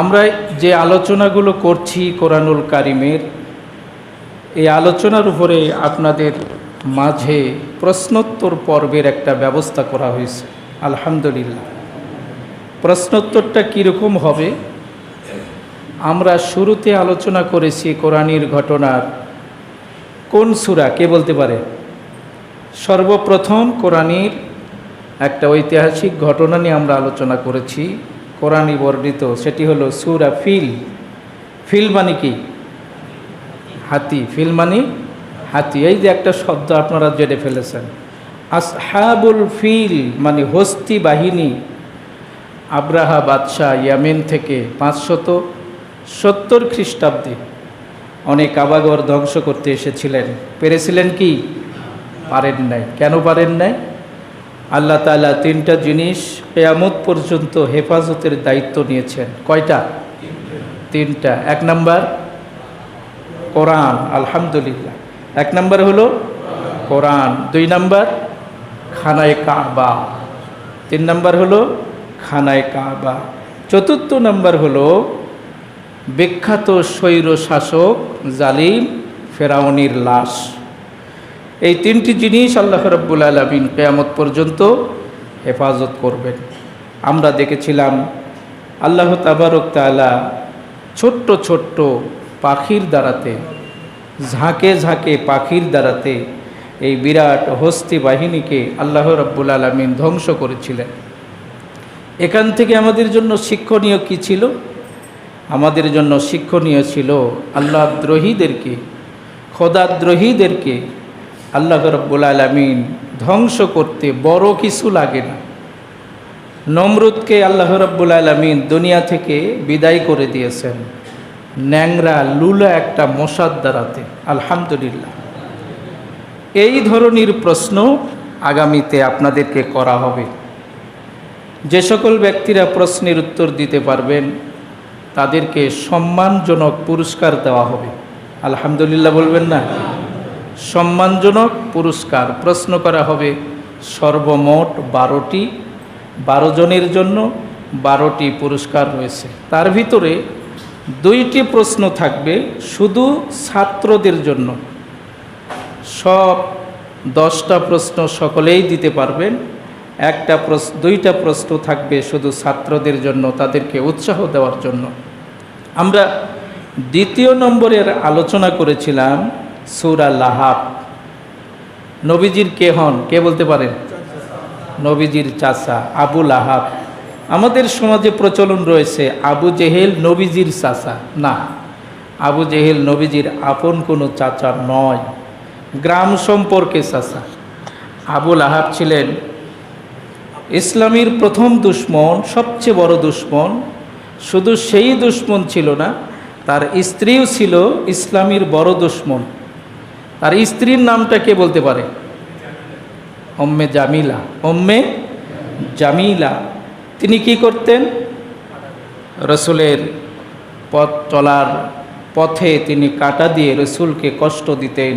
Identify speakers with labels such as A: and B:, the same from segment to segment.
A: আমরা যে আলোচনাগুলো করছি কোরআনুল কারিমের, এই আলোচনার উপরে আপনাদের মাঝে প্রশ্নোত্তর পর্বের একটা ব্যবস্থা করা হয়েছে, আলহামদুলিল্লাহ। প্রশ্নোত্তরটা কীরকম হবে? আমরা শুরুতে আলোচনা করেছি কোরআনের ঘটনার কোন সুরা, কে বলতে পারে? সর্বপ্রথম কোরআনের একটা ঐতিহাসিক ঘটনা নিয়ে আমরা আলোচনা করেছি। কোরআনই বর্ণিত, সেটি হলো সুরা ফিল। ফিল মানে কি? হাতি। ফিল মানে হাতি। এই যে একটা শব্দ আপনারা জেনে ফেলেছেন। আসহাবুল ফিল মানে হস্তি বাহিনী। আব্রাহা বাদশাহ ইয়ামেন থেকে পাঁচশত সত্তর খ্রিস্টাব্দে অনেক আবাগর ধ্বংস করতে এসেছিলেন। পেরেছিলেন কি? পারেন নাই। কেন পারেন নাই? আল্লাহ তালা তিনটা জিনিস কেয়ামত পর্যন্ত হেফাজতের দায়িত্ব নিয়েছেন। কয়টা? তিনটা। এক নাম্বার, কোরআন। আলহামদুলিল্লাহ। এক নাম্বার হলো কোরআন। দুই নাম্বার, খানায় কাবা। তিন নাম্বার হলো খানায় কাবা। চতুর্থ নাম্বার হলো বিখ্যাত স্বৈর শাসক জালিম ফেরাউনির লাশ। এই তিনটি জিনিস আল্লাহ রব্বুল আলমিন কেয়ামত পর্যন্ত হেফাজত করবেন। আমরা দেখেছিলাম আল্লাহ তাবারক তালা ছোট্ট ছোট্ট পাখির দ্বারাতে, ঝাঁকে ঝাঁকে পাখির দ্বারাতে এই বিরাট হস্তি বাহিনীকে আল্লাহ রব্বুল আলমিন ধ্বংস করেছিলেন। এখান থেকে আমাদের জন্য শিক্ষণীয় কি ছিল? আমাদের জন্য শিক্ষণীয় ছিল আল্লাহ দ্রোহীদেরকে খোদাদ্রোহীদেরকে আল্লাহ রব্বুল আলমিন ধ্বংস করতে বড় কিছু লাগে না। নমরুদকে আল্লাহ রব্বুল আলমিন দুনিয়া থেকে বিদায় করে দিয়েছেন। ন্যাংরা, লুলা একটা মশাদ দ্বারাতে, আলহামদুলিল্লাহ। এই ধরনের প্রশ্ন আগামীতে আপনাদেরকে করা হবে। যে সকল ব্যক্তিরা প্রশ্নের উত্তর দিতে পারবেন, তাদেরকে সম্মানজনক পুরস্কার দেওয়া হবে। আলহামদুলিল্লাহ বলবেন না? সম্মানজনক পুরস্কার। প্রশ্ন করা হবে, সর্বমোট বারোটি, বারো জনের জন্য বারোটি পুরস্কার রয়েছে। তার ভিতরে দুইটি প্রশ্ন থাকবে, শুধু ছাত্রদের জন্য। সব দশটা প্রশ্ন সকলেই দিতে পারবেন। একটা প্রশ্ন দুইটা প্রশ্ন থাকবে শুধু ছাত্রদের জন্য, তাদেরকে উৎসাহ দেওয়ার জন্য। আমরা দ্বিতীয় নম্বরের আলোচনা করেছিলাম সুরা লাহাব। নবীজির কে হন? কে বলতে পারেন? নবীজির চাচা, আবু লাহাব। আমাদের সমাজে প্রচলন রয়েছে আবু জেহেল নবীজির চাচা। না, আবু জেহেল নবীজির আপন কোনো চাচা নয়। গ্রাম সম্পর্কে চাচা। আবু লাহাব ছিলেন ইসলামীর প্রথম দুশ্মন, সবচেয়ে বড় দুশ্মন। শুধু সেই দুশ্মন ছিল না, তার স্ত্রীও ছিল ইসলামীর বড় দুশ্মন। তার স্ত্রীর নামটা কে বলতে পারে? অম্মে জামিলা। অম্মে জামিলা। তিনি কি করতেন? রসুলের পথ চলার পথে তিনি কাটা দিয়ে রসুলকে কষ্ট দিতেন।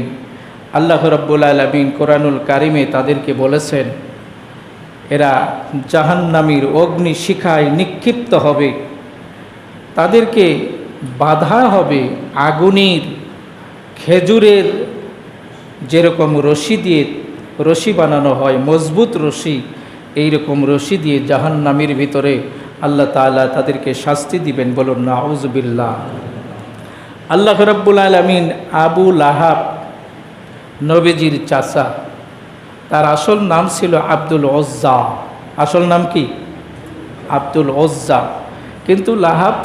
A: আল্লাহ রব্বুল আলমিন কোরআনুল কারিমে তাদেরকে বলেছেন, এরা জাহান্নামীর অগ্নি শিখায় নিক্ষিপ্ত হবে। তাদেরকে বাধা হবে আগুনের খেজুরের যেরকম রশি দিয়ে রশি বানানো হয়, মজবুত রশি এই রকম রশি দিয়ে জাহান্নামীর ভিতরে আল্লাহ তাআলা তাদেরকে শাস্তি দিবেন বলুন না আউজবিল্লা আল্লাহ রব্বুল আলমিন আবু লাহাব নবীজির চাচা, তার আসল নাম ছিল আব্দুল ওজ্জা। আসল নাম কি? আব্দুল ওজ্জা। কিন্তু লাহাব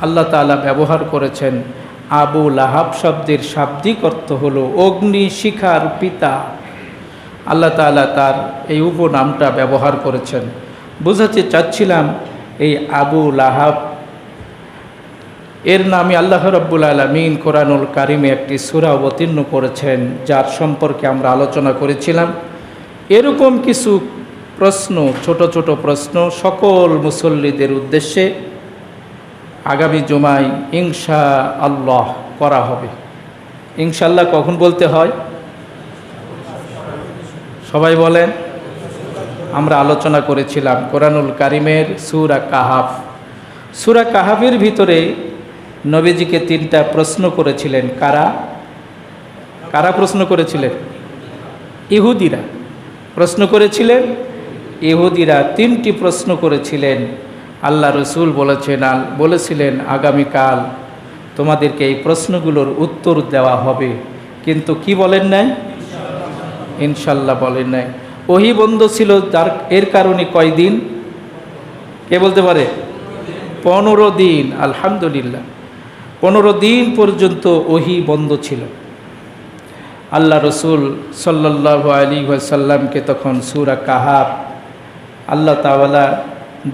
A: আল্লাহ তাআলা ব্যবহার করেছেন আবু লাহাব শব্দের শাব্দিক অর্থ হলো অগ্নি শিখার পিতা। আল্লাহ তাআলা তার এই উপনামটা ব্যবহার করেছেন। বোঝাতে চাচ্ছিলাম এই আবু লাহাব, এর নামে আল্লাহ রব্বুল আলমিন কোরআনুল কারিমে একটি সুরা অবতীর্ণ করেছেন, যার সম্পর্কে আমরা আলোচনা করেছিলাম। এরকম কিছু প্রশ্ন, ছোট ছোট প্রশ্ন সকল মুসল্লিদের উদ্দেশ্যে আগামী জুমায় ইনশা আল্লাহ করা হবে। ইনশাল্লাহ কখন বলতে হয়? সবাই বলেন, আমরা আলোচনা করেছিলাম কোরআনুল কারিমের সুরা কাহাফ। সুরা কাহাবের ভিতরে নবীজিকে তিনটা প্রশ্ন করেছিলেন, কারা? কারা প্রশ্ন করেছিলেন? ইহুদিরা। প্রশ্ন করেছিলেন, ইহুদিরা তিনটি প্রশ্ন করেছিলেন আল্লাহ রসুল বলেছেন, আল বলেছিলেন, আগামীকাল তোমাদেরকে এই প্রশ্নগুলোর উত্তর দেওয়া হবে। কিন্তু কি বলেন নাই? ইনশাল্লাহ বলেন নাই। ওহি বন্ধ ছিল যার এর কারণে কয়দিন? কে বলতে পারে? পনেরো দিন, আলহামদুলিল্লাহ। পনেরো দিন পর্যন্ত ওহি বন্ধ ছিল। আল্লাহ রসুল সাল্লাহ আলী সাল্লামকে তখন সুরা কাহাব আল্লাহ তাওয়ালা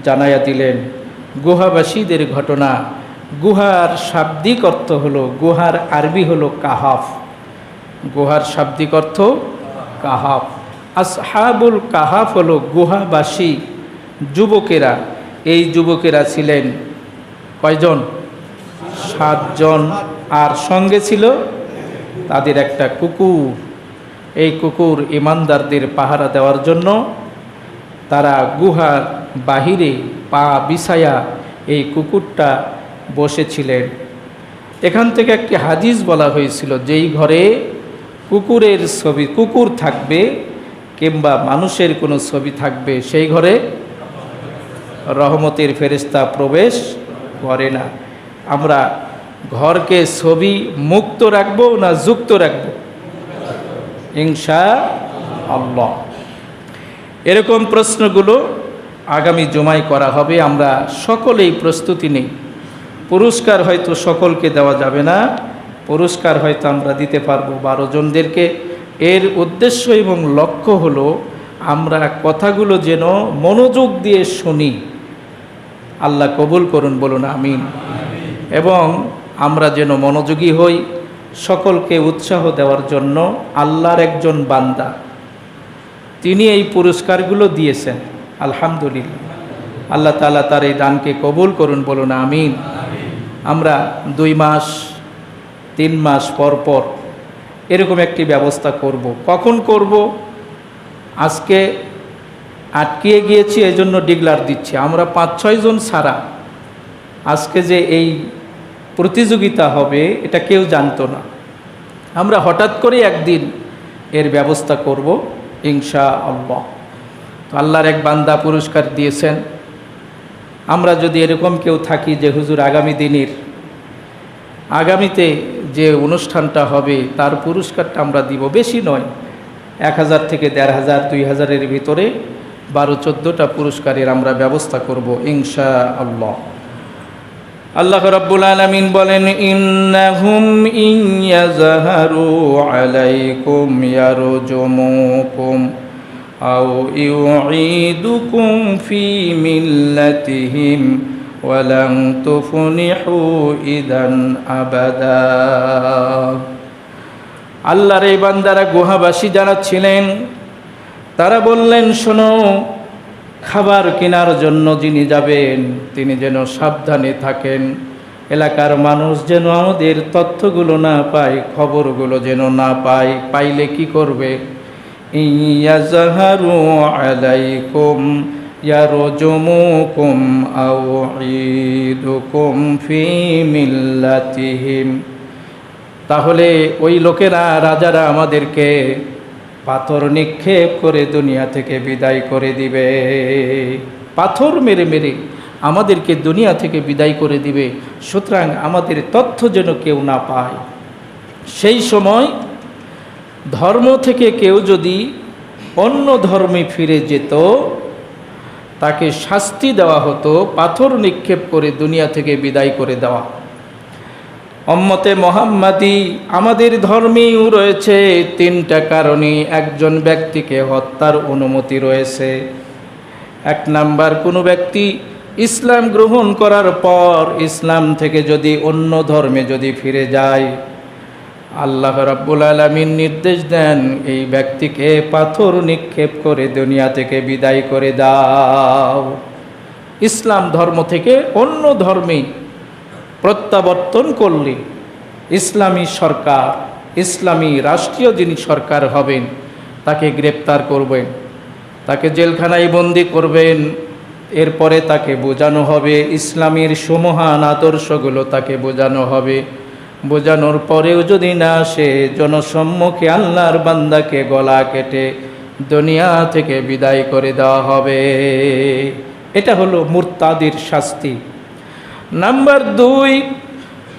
A: জানাইয়া দিলেন, গুহাবাসীদের ঘটনা, গুহার শাব্দিক অর্থ হলো, গুহার আরবি হলো কাহাফ। গুহার শাব্দিক অর্থ কাহাফ। আসহাবুল কাহাফ হলো গুহাবাসী, যুবকেরা। এই যুবকেরা ছিলেন কয়জন? সাতজন। আর সঙ্গে ছিল তাদের একটা কুকুর। এই কুকুর ইমানদারদের পাহারা দেওয়ার জন্য তারা গুহার বাহিরে পা বিছায়া এই কুকুরটা বসেছিলেন। এখান থেকে একটি হাদিস বলা হয়েছিল, যেই ঘরে কুকুরের ছবি, কুকুর থাকবে কিংবা মানুষের কোনো ছবি থাকবে, সেই ঘরে রহমতের ফেরিস্তা প্রবেশ করে না। আমরা ঘরকে ছবি মুক্ত রাখব না যুক্ত রাখব? ইনশা আল্লাহ। এরকম প্রশ্নগুলো আগামী জমায় করা হবে, আমরা সকলেই প্রস্তুতি নেই। পুরস্কার হয়তো সকলকে দেওয়া যাবে না, পুরস্কার হয়তো আমরা দিতে পারব বারো জনদেরকে। এর উদ্দেশ্য এবং লক্ষ্য হলো, আমরা কথাগুলো যেন মনোযোগ দিয়ে শুনি। আল্লাহ কবুল করুন, বলুন আমিন। এবং আমরা যেন মনোযোগী হই, সকলকে উৎসাহ দেওয়ার জন্য আল্লাহর একজন বান্দা। তিনি এই পুরস্কারগুলো দিয়েছেন। আলহামদুলিল্লাহ। আল্লাহ তালা তার এই দানকে কবুল করুন, বলুন আমিন। আমরা দুই মাস, তিন মাস পর পর এরকম একটি ব্যবস্থা করব। কখন করব? আজকে আটকিয়ে গিয়েছি এই জন্য ডিগলার দিচ্ছি। আমরা পাঁচ ছয়জন ছাড়া আজকে যে এই প্রতিযোগিতা হবে, এটা কেউ জানতো না। আমরা হঠাৎ করে একদিন এর ব্যবস্থা করব ইনশা আল্লাহ তো আল্লাহর এক বান্দা পুরস্কার দিয়েছেন। আমরা যদি এরকম কেউ থাকি যে হুজুর আগামী দিনের, আগামীতে যে অনুষ্ঠানটা হবে তার পুরস্কারটা আমরা দিব, বেশি নয়, এক হাজার থেকে দেড় হাজার, দুই হাজারের ভিতরে বারো, চোদ্দোটা পুরস্কারের আমরা ব্যবস্থা করব ইনশা আল্লাহ আল্লাহ রাব্বুল আলামিন বলেন, ইন্নাহুম ইন ইয়াজহারু আলাইকুম ইয়ারজুমুকুম। আও ইউঈদুকুম ফি মিল্লাতিহিম ওয়ালান তুফলিহু ইদান আবাদা আল্লাহর এই বান্দারা গুহাবাসী যারা ছিলেন, তারা বললেন, শোনো, খাবার কেনার জন্য যিনি যাবেন, তিনি যেন সাবধানে থাকেন। এলাকার মানুষ যেন আমাদের তথ্যগুলো না পায়, খবরগুলো যেন না পায়, পাইলে কি করবে? ইয়াজাহারু আলাইকুম ইয়ারজুমুকুম আও ঈদুকুম ফি মিল্লাতিহিম। তাহলে ওই লোকেরা, রাজারা আমাদেরকে পাথর নিক্ষেপ করে দুনিয়া থেকে বিদায় করে দিবে। পাথর মেরে মেরে আমাদেরকে দুনিয়া থেকে বিদায় করে দিবে। সুতরাং আমাদের তথ্য যেন কেউ না পায়। সেই সময় ধর্ম থেকে কেউ যদি অন্য ধর্মে ফিরে যেত, তাকে শাস্তি দেওয়া হতো, পাথর নিক্ষেপ করে দুনিয়া থেকে বিদায় করে দেওয়া। অম্মতে মোহাম্মদি, আমাদের ধর্মেও রয়েছে তিনটা কারণে একজন ব্যক্তিকে হত্যার অনুমতি রয়েছে। এক নাম্বার, কোনো ব্যক্তি ইসলাম গ্রহণ করার পর ইসলাম থেকে যদি অন্য ধর্মে যদি ফিরে যায় আল্লাহ রাব্বুল আলমিন নির্দেশ দেন, এই ব্যক্তিকে পাথর নিক্ষেপ করে দুনিয়া থেকে বিদায় করে দাও। ইসলাম ধর্ম থেকে অন্য ধর্মে প্রত্যাবর্তন করলে ইসলামী সরকার, ইসলামী রাষ্ট্রীয় যিনি সরকার হবেন, তাকে গ্রেপ্তার করবেন, তাকে জেলখানায় বন্দি করবেন। এরপরে তাকে বোঝানো হবে ইসলামের সমহান আদর্শগুলো তাকে বোঝানো হবে। বোঝানোর পরেও যদি না সে জনসম্মুখে আল্লাহর বান্দাকে গলা কেটে দুনিয়া থেকে বিদায় করে দেওয়া হবে। এটা হলো মুরতাদির শাস্তি। নাম্বার দুই,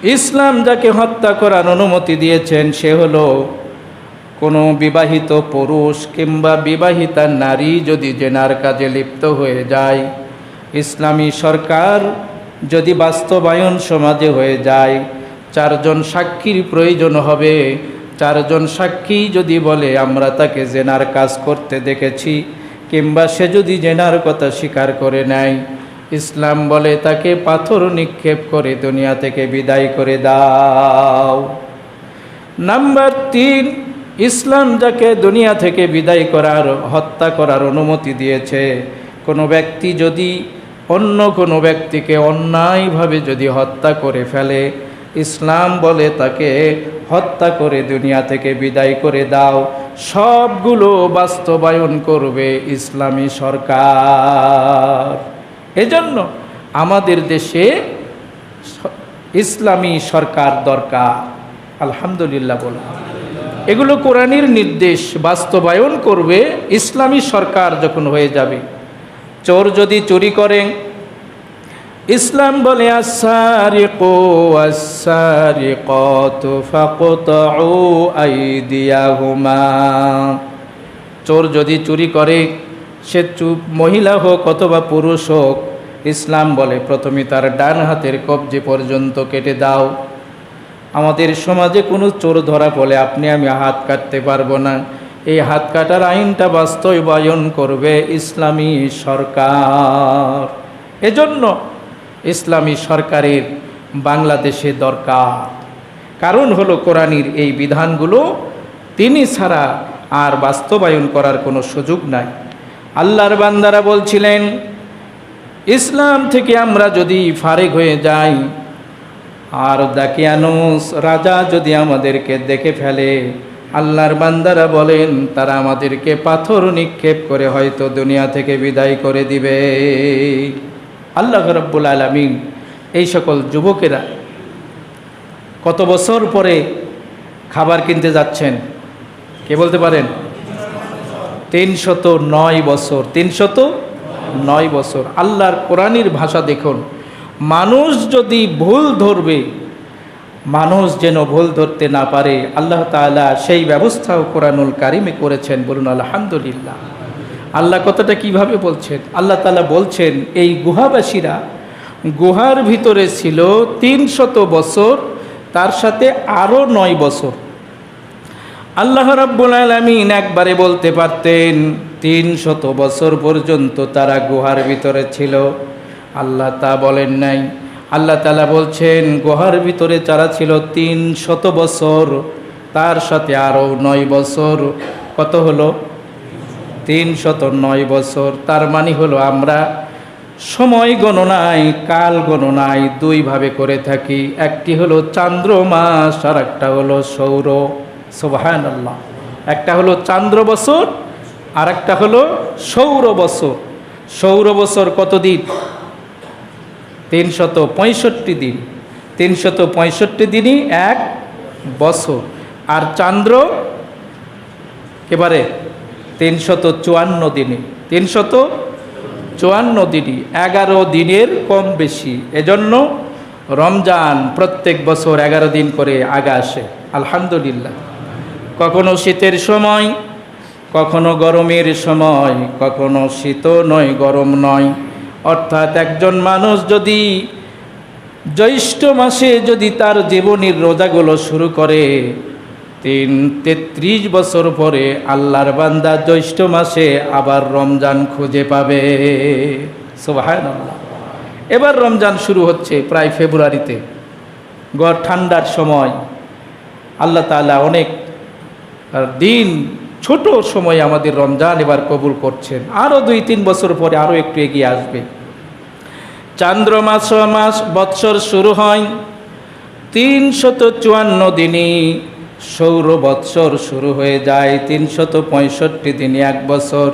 A: ইসলাম যাকে হত্যা করার অনুমতি দিয়েছেন, সে হলো কোনো বিবাহিত পুরুষ কিংবা বিবাহিতা নারী যদি জেনার কাজে লিপ্ত হয়ে যায়। ইসলামী সরকার যদি বাস্তবায়ন সমাজে হয়ে যায় চারজন সাক্ষীর প্রয়োজন হবে। চারজন সাক্ষী যদি বলে, আমরা তাকে জেনার কাজ করতে দেখেছি। কিংবা সে যদি জেনার কথা স্বীকার করে নেয়। ইসলাম বলে, তাকে পাথর নিক্ষেপ করে দুনিয়া থেকে বিদায় করে দাও। নাম্বার তিন, ইসলাম যাকে দুনিয়া থেকে বিদায় করার, হত্যা করার অনুমতি দিয়েছে। কোনো ব্যক্তি যদি অন্য কোনো ব্যক্তিকে অন্যায়ভাবে যদি হত্যা করে ফেলে ইসলাম বলে তাকে, হত্যা করে দুনিয়া থেকে বিদায় করে দাও। সবগুলো বাস্তবায়ন করবে ইসলামী সরকার। এজন্য আমাদের দেশে ইসলামী সরকার দরকার। আলহামদুলিল্লাহ বলা এগুলো কোরআনের নির্দেশ বাস্তবায়ন করবে ইসলামী সরকার যখন হয়ে যাবে। চোর যদি চুরি করে ইসলাম বলে আসারিকো আসারিকত ফাকতাউ আইদিয়াহুমা। চোর যদি চুরি করে, সে চুপ মহিলা হোক অথবা পুরুষ হোক, ইসলাম বলে, প্রথমে তার ডান হাতের কবজি পর্যন্ত কেটে দাও। আমাদের সমাজে কোনো চোর ধরা বলে আপনি আমি হাত কাটতে পারব না। এই হাত কাটার আইনটা বাস্তবায়ন করবে ইসলামী সরকার। এজন্য ইসলামী সরকারের বাংলাদেশে দরকার। কারণ হলো কোরআনীর এই বিধানগুলো তিনি ছাড়া আর বাস্তবায়ন করার কোনো সুযোগ নাই। আল্লাহর বান্দারা বলছিলেন, ইসলাম থেকে আমরা যদি ফারেক হয়ে যাই, আর দাকিয়ানুস রাজা যদি আমাদেরকে দেখে ফেলে, আল্লাহর বান্দারা বলেন, তারা আমাদেরকে পাথর নিক্ষেপ করে হয়তো দুনিয়া থেকে বিদায় করে দিবে। আল্লাহ রব্বুল আলমিন এই সকল যুবকেরা কত বছর পরে খাবার কিনতে যাচ্ছেন? কে বলতে পারেন? তিনশত নয় বছর, তিনশত নয় বছর। আল্লাহর কোরআনির ভাষা দেখুন, মানুষ যদি ভুল ধরবে, মানুষ যেন ভুল ধরতে না পারে। আল্লাহ তাআলা সেই ব্যবস্থাও কোরআনুল কারিমে করেছেন, বলুন আলহামদুলিল্লাহ। আল্লাহ কথাটা কীভাবে বলছেন? আল্লাহ তালা বলছেন, এই গুহাবাসীরা গুহার ভিতরে ছিল তিনশত বছর, তার সাথে আরও নয় বছর। আল্লাহ রাব্বুল আলামিন একবারে বলতে পারতেন তিন শত বছর পর্যন্ত তারা গুহার ভিতরে ছিল। আল্লাহ তা বলেন নাই। আল্লাহ তালা বলছেন, গুহার ভিতরে যারা ছিল তিন শত বছর, তার সাথে আরও নয় বছর। কত হলো? তিন শত নয় বছর। তার মানে হলো আমরা সময় গণনায়, কাল গণনায় দুইভাবে করে থাকি। একটি হলো চান্দ্র মাস আর একটা হলো সৌর। সোবাহান আল্লাহ একটা হলো চান্দ্র বছর আর একটা হলো সৌর বছর। সৌর বছর কত দিন? তিনশত পঁয়ষট্টি দিন। তিনশত পঁয়ষট্টি দিনই এক বছর। আর চান্দ্র এবারে তিনশত চুয়ান্ন দিনে। তিনশত চুয়ান্ন দিনই এগারো দিনের কম বেশি। এজন্য রমজান প্রত্যেক বছর এগারো দিন করে আগে আসে। আলহামদুলিল্লাহ। কখনো শীতের সময়, কখনো গরমের সময়, কখনো শীত নয়, গরম নয়। অর্থাৎ একজন মানুষ যদি জ্যৈষ্ঠ মাসে যদি তার জীবনের রোজাগুলো শুরু করে তিন তেত্রিশ বছর পরে আল্লাহর বান্দা জ্যৈষ্ঠ মাসে আবার রমজান খুঁজে পাবে। এবার রমজান শুরু হচ্ছে প্রায় ফেব্রুয়ারিতে। গড় ঠান্ডার সময়। আল্লাহ তাআলা অনেক দিন ছোট সময় আমাদের রমজান এবার কবুল করছেন। আরও দুই তিন বছর পরে আরও একটু এগিয়ে আসবে। চান্দ্র মাস মাস, বৎসর শুরু হয় তিনশত চুয়ান্ন দিনই। সৌর বৎসর শুরু হয়ে যায় তিনশত পঁয়ষট্টি দিনে এক বছর।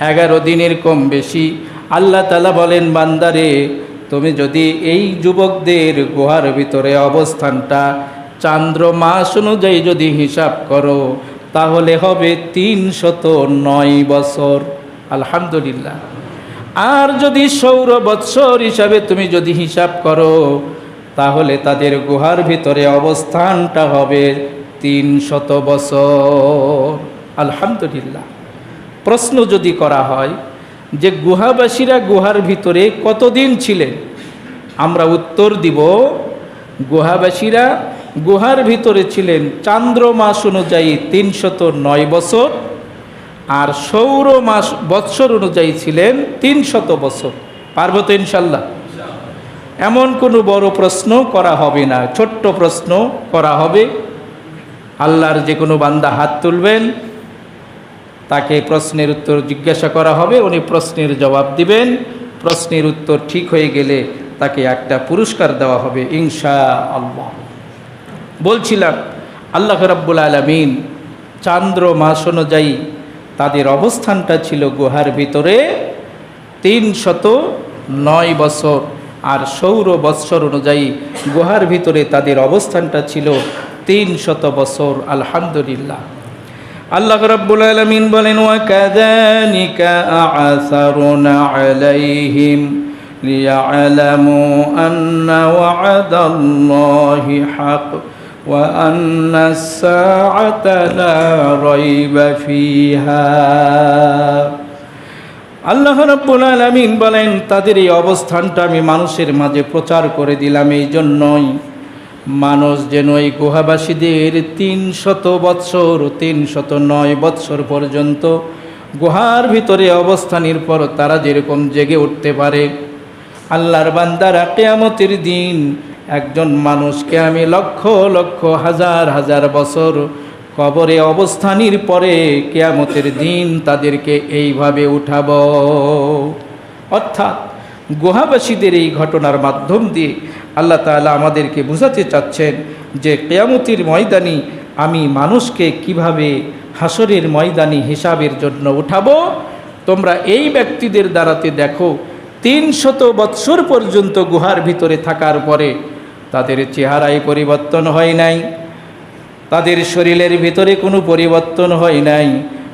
A: এগারো দিনের কম বেশি। আল্লাহ তালা বলেন, বান্দারে, তুমি যদি এই যুবকদের গুহার ভিতরে অবস্থানটা চান্দ্র মাস অনুযায়ী যদি হিসাব করো, তাহলে হবে তিনশত নয় বছর। আলহামদুলিল্লাহ। আর যদি সৌর বৎসর হিসাবে তুমি যদি হিসাব করো, তাহলে তাদের গুহার ভিতরে অবস্থানটা হবে তিন শত বছর। আলহামদুলিল্লাহ। প্রশ্ন যদি করা হয় যে গুহাবাসীরা গুহার ভিতরে কতদিন ছিলেন? আমরা উত্তর দিব, গুহাবাসীরা গুহার ভিতরে ছিলেন চান্দ্র মাস অনুযায়ী তিনশত নয় বছর আর সৌর মাস বৎসর অনুযায়ী ছিলেন তিনশত বছর। পারব তো ইনশাল্লাহ এমন কোনো বড় প্রশ্ন করা হবে না, ছোট্ট প্রশ্ন করা হবে। আল্লাহর যে কোনো বান্দা হাত তুলবেন, তাকে প্রশ্নের উত্তর জিজ্ঞাসা করা হবে, উনি প্রশ্নের জবাব দিবেন। প্রশ্নের উত্তর ঠিক হয়ে গেলে তাকে একটা পুরস্কার দেওয়া হবে ইনশা আল্লাহ বলছিলাম, আল্লাহ রাব্বুল আলমিন চান্দ্র মাস অনুযায়ী তাদের অবস্থানটা ছিল গুহার ভিতরে তিন শত নয় বছর। আর সৌর বৎসর অনুযায়ী গুহার ভিতরে তাদের অবস্থানটা ছিল তিন শত বছর, আলহামদুলিল্লাহ। আল্লাহ রাব্বুল আলামিন বলেন ওয়া কাযানিকা আ'সারনা আলাইহিম লিয়া'লামু আন্না ওয়া'দাল্লাহি হাক ওয়া আন্না আস-সা'আতা লা রাইবা ফিহা। আল্লাহ রাব্বুল আলামিন বলেন, তাদের এই অবস্থানটা আমি মানুষের মাঝে প্রচার করে দিলাম এই জন্যই মানুষ যেন এই গুহাবাসীদের তিন শত বৎসর, তিন শত নয় বৎসর পর্যন্ত গুহার ভিতরে অবস্থানের পর তারা যেরকম জেগে উঠতে পারে। আল্লাহর বান্দারা কেয়ামতের দিন একজন মানুষকে আমি লক্ষ লক্ষ, হাজার হাজার বছর কবরে অবস্থানের পরে কেয়ামতের দিন তাদেরকে এইভাবে উঠাব। অর্থাৎ গুহাবাসীদের এই ঘটনার মাধ্যম দিয়ে আল্লাহ তাআলা আমাদেরকে বোঝাতে চাচ্ছেন যে কেয়ামতির ময়দানি আমি মানুষকে কীভাবে হাসরের ময়দানি হিসাবের জন্য উঠাবো? তোমরা এই ব্যক্তিদের দ্বারাতে দেখো তিন শত বৎসর পর্যন্ত গুহার ভিতরে থাকার পরে তাদের চেহারায় পরিবর্তন হয় নাই, তাদের শরীরের ভিতরে কোনো পরিবর্তন হয় নাই।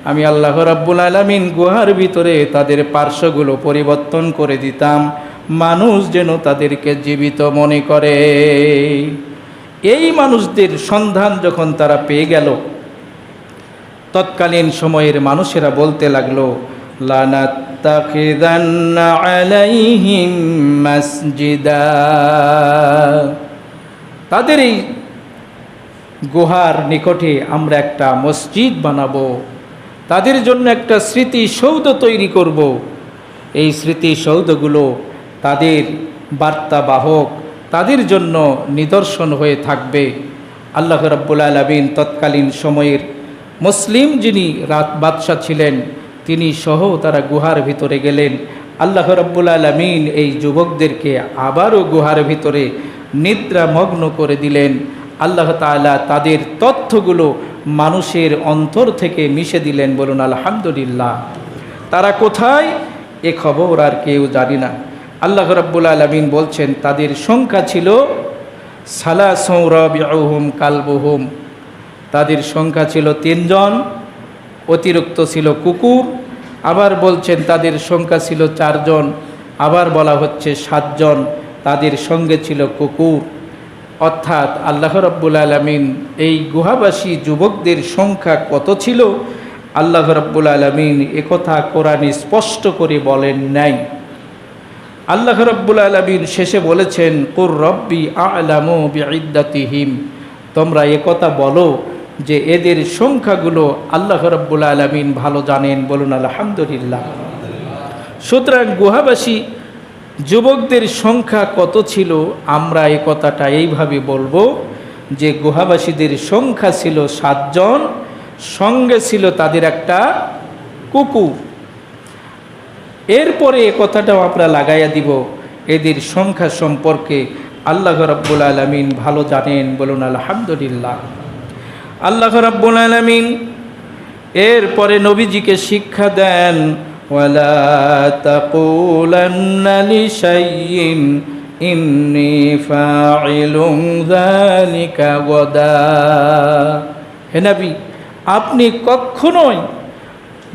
A: আমি আল্লাহ রাব্বুল আলামিন গুহার ভিতরে তাদের পার্শ্বগুলো পরিবর্তন করে দিতাম। মানুষ যেন তাদেরকে জীবিত মনে করে। এই মানুষদের সন্ধান যখন তারা পেয়ে গেল, তৎকালীন সময়ের মানুষেরা বলতে লাগল আলাইহিম মাসজিদা। তাদের এই গুহার নিকটে আমরা একটা মসজিদ বানাবো। তাদের জন্য একটা স্মৃতিসৌধ তৈরি করব। এই স্মৃতিসৌধগুলো তাদের বার্তাবাহক তাদের জন্য নিদর্শন হয়ে থাকবে। আল্লাহ রাব্বুল আলমিন তৎকালীন সময়ের মুসলিম যিনি রাত বাদশাহ ছিলেন, তিনি সহ তারা গুহার ভিতরে গেলেন। আল্লাহ রাব্বুল আলমিন এই যুবকদেরকে আবারও গুহার ভিতরে নিদ্রামগ্ন করে দিলেন। আল্লাহ তাআলা তাদের তথ্যগুলো মানুষের অন্তর থেকে মিশে দিলেন বলুন, আলহামদুলিল্লাহ। তারা কোথায়? এ খবর আর কেউ জানি না। আল্লাহ রাব্বুল আলমিন বলছেন, তাদের সংখ্যা ছিল সালা সৌরবিহুম কালবহুম। তাদের সংখ্যা ছিল তিনজন, অতিরিক্ত ছিল কুকুর, আবার বলছেন তাদের সংখ্যা ছিল চারজন, আবার বলা হচ্ছে সাতজন, তাদের সঙ্গে ছিল কুকুর। অর্থাৎ আল্লাহ রব্বুল আলমিন এই গুহাবাসী যুবকদের সংখ্যা কত ছিল? আল্লাহ রব্বুল আলমিন একথা কোরআনে স্পষ্ট করে বলেন নাই। আল্লাহ রব্বুল আলমিন শেষে বলেছেন, কুর রব্বি আলামু বিদ্দাতিহিম তোমরা একথা বলো যে এদের সংখ্যাগুলো আল্লাহ রব্বুল আলমিন ভালো জানেন বলুন আলহামদুলিল্লাহ। সুতরাং গুহাবাসী, যুবকদের সংখ্যা কত ছিল? আমরা এ কথাটা এইভাবে বলব যে গুহাবাসীদের সংখ্যা ছিল সাতজন, সঙ্গে ছিল তাদের একটা কুকুর। এরপরে এ কথাটাও আমরা লাগাইয়া দিব। এদের সংখ্যা সম্পর্কে আল্লাহ রব্বুল আলমিন ভালো জানেন বলুন আলহামদুলিল্লাহ। আল্লাহ রব্বুল আলমিন এরপরে নবীজিকে শিক্ষা দেন, ওয়ালা গদা। আপনি কখনোই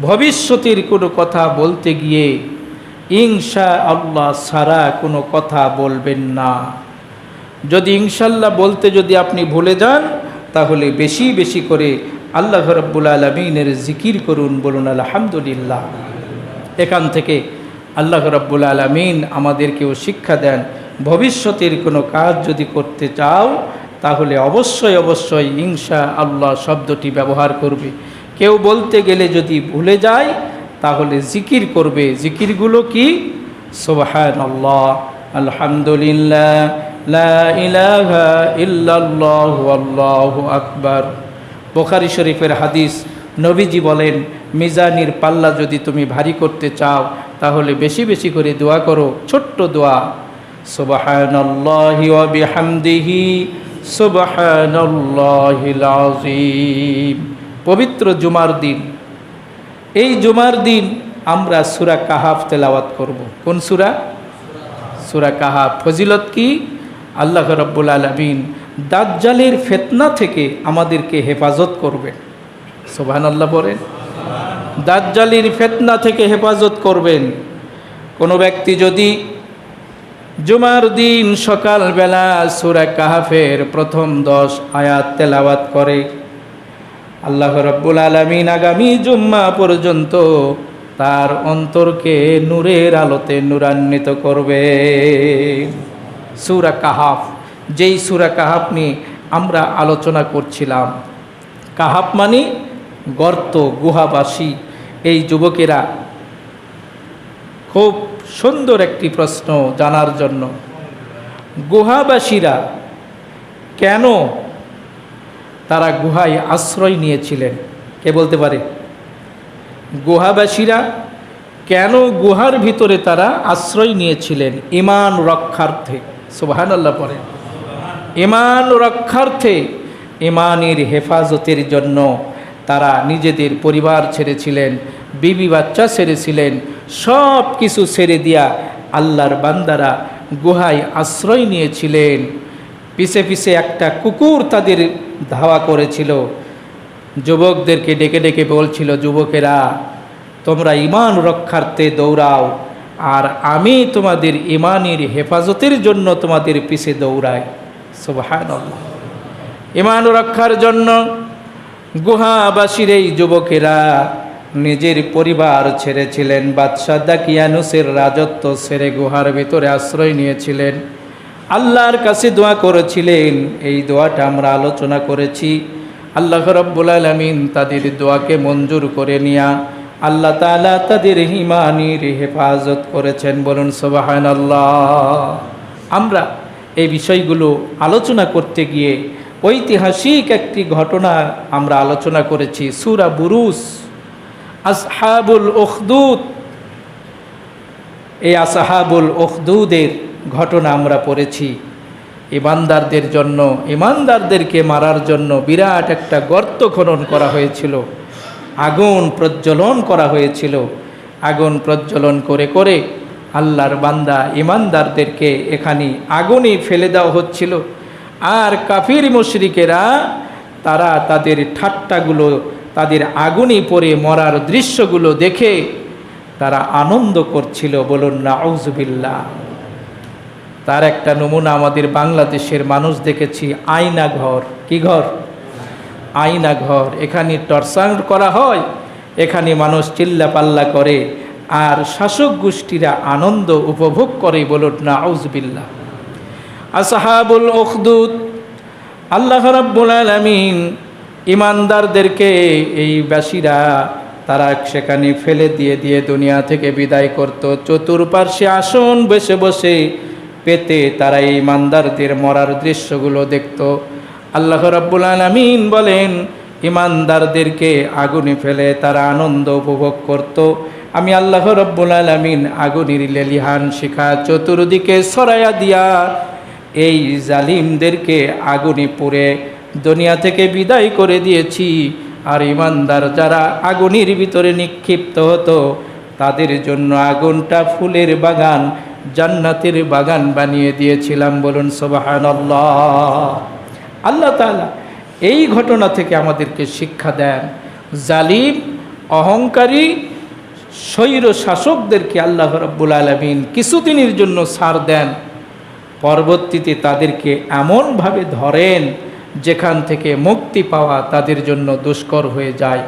A: ভবিষ্যতের কোনো কথা বলতে গিয়ে ইনশা আল্লাহ সারা কোনো কথা বলবেন না। যদি ইনশাল্লাহ বলতে যদি আপনি ভুলে যান, তাহলে বেশি বেশি করে আল্লাহ রব্বুল আলমিনের জিকির করুন, বলুন আলহামদুলিল্লাহ। এখান থেকে আল্লাহ রব্বুল আলমিন আমাদেরকেও শিক্ষা দেন, ভবিষ্যতের কোনো কাজ যদি করতে চাও, তাহলে অবশ্যই অবশ্যই ইনশা আল্লাহ শব্দটি ব্যবহার করবে। কেউ বলতে গেলে যদি ভুলে যায়, তাহলে জিকির করবে। জিকিরগুলো কি? সোবাহান আল্লাহ আলহামদুলিল্লাহ ইল্লাল্লাহু আকবার। বোখারি শরীফের হাদিস, নবীজি বলেন, মিজানির পাল্লা যদি তুমি ভারী করতে চাও, তাহলে বেশি বেশি করে দোয়া করো, ছোট্ট দোয়া। সুবহানাল্লাহি সুবহানাল্লাহিল আযীম। পবিত্র জুমার দিন। এই জুমার দিন আমরা সুরা কাহাফ তেলাওয়াত করব। কোন সুরা? সুরা কাহাফ। ফজিলত কি? আল্লাহ রব্বুল আলমিন দাজ্জালের ফেতনা থেকে আমাদেরকে হেফাজত করবেন সোভান আল্লাহ বলেন। দাজ্জালির ফেতনা থেকে হেফাজত করবেন। কোনো ব্যক্তি যদি জুমার দিন সকালবেলা সুরা কাহাফের প্রথম দশ আয়াত তেলাওয়াত করে আল্লাহ রব্বুল আলমিন আগামী জুম্মা পর্যন্ত তার অন্তরকে নূরের আলোতে নূরান্বিত করবে। সুরা কাহাফ, যেই সুরা কাহাফ নিয়ে আমরা আলোচনা করছিলাম, কাহাফ মানে গর্ত, গুহাবাসী। এই যুবকেরা খুব সুন্দর একটি প্রশ্ন জানার জন্য, গুহাবাসীরা কেন তারা গুহায় আশ্রয় নিয়েছিলেন। কে বলতে পারে? গুহাবাসীরা, কেন গুহার ভিতরে তারা আশ্রয় নিয়েছিলেন? ইমান রক্ষার্থে। সুবাহান আল্লাহ পরে ইমান রক্ষার্থে, ইমানের হেফাজতের জন্য তারা নিজেদের পরিবার ছেড়েছিলেন, বিবি বাচ্চা ছেড়েছিলেন সব কিছু ছেড়ে দিয়া আল্লাহর বান্দারা গুহায় আশ্রয় নিয়েছিলেন। পিছে পিছে একটা কুকুর তাদের ধাওয়া করেছিল। যুবকদেরকে ডেকে ডেকে বলছিল, যুবকেরা, তোমরা ইমান রক্ষার্থে দৌড়াও, আর আমি তোমাদের ইমানের হেফাজতের জন্য তোমাদের পিছে দৌড়াই। সুবাহান ইমান রক্ষার জন্য গুহাবাসীর এই যুবকেরা নিজের পরিবার ছেড়েছিলেন। বাদশাহ দাকিয়ানুসের রাজত্ব ছেড়ে গুহার ভিতরে আশ্রয় নিয়েছিলেন। আল্লাহর কাছে দোয়া করেছিলেন। এই দোয়াটা আমরা আলোচনা করেছি। আল্লাহ রব্বুল আলমিন তাদের দোয়াকে মঞ্জুর করে নিয়া আল্লাহ তালা তাদের হিমানির হেফাজত করেছেন। বলুন সোবাহান আল্লাহ আমরা এই বিষয়গুলো আলোচনা করতে গিয়ে ঐতিহাসিক একটি ঘটনা আমরা আলোচনা করেছি। সুরা বুরুস আসহাবুল ওখদুদ এই আসহাবুল ওখদুদের ঘটনা আমরা পড়েছি। ইমানদারদের জন্য, ইমানদারদেরকে মারার জন্য বিরাট একটা গর্ত খনন করা হয়েছিল। আগুন প্রজ্বলন করা হয়েছিল। আগুন প্রজ্বলন করে করে আল্লাহর বান্দা ইমানদারদেরকে এখানে আগুনই ফেলে দেওয়া হচ্ছিল। আর কাফির মুশরিকেরা, তারা তাদের ঠাট্টাগুলো, তাদের আগুনই পরে মরার দৃশ্যগুলো দেখে তারা আনন্দ করছিল। বলুন না আউজবিল্লা তার একটা নমুনা আমাদের বাংলাদেশের মানুষ দেখেছি আয়না ঘর কি ঘর? আয়না ঘর এখানে টর্চার করা হয়, এখানে মানুষ চিল্লা পাল্লা করে আর শাসক গোষ্ঠীরা আনন্দ উপভোগ করে বলুন না আউজবিল্লা আসহাবুল ওখদুদ আল্লাহ রাব্বুল আলামিন ইমানদারদেরকে এই বাসীরা তারা সেখানে ফেলে দিয়ে দিয়ে দুনিয়া থেকে বিদায় করত। চতুর্পার্শ্বে আসন, বসে বসে পেতে তারা এই ইমানদারদের মরার দৃশ্যগুলো দেখত। আল্লাহ রাব্বুল আলামিন বলেন, ইমানদারদেরকে আগুনে ফেলে তারা আনন্দ উপভোগ করত। আমি আল্লাহ রব্বুল আলমিন আগুনের লেলিহান শিখা চতুর্দিকে সরাইয়া দিয়া এই জালিমদেরকে আগুনে পুড়ে দুনিয়া থেকে বিদায় করে দিয়েছি। আর ইমানদার যারা আগুনের ভিতরে নিক্ষিপ্ত হতো, তাদের জন্য আগুনটা ফুলের বাগান জান্নাতের বাগান বানিয়ে দিয়েছিলাম বলুন সোবাহান আল্লাহ তাআলা এই ঘটনা থেকে আমাদেরকে শিক্ষা দেন। জালিম, অহংকারী স্বৈর শাসকদেরকে আল্লাহ রব্বুল আলমিন কিছুদিনের জন্য সার দেন। পরবর্তীতে তাদেরকে এমনভাবে ধরেন যেখান থেকে মুক্তি পাওয়া তাদের জন্য দুষ্কর হয়ে যায়।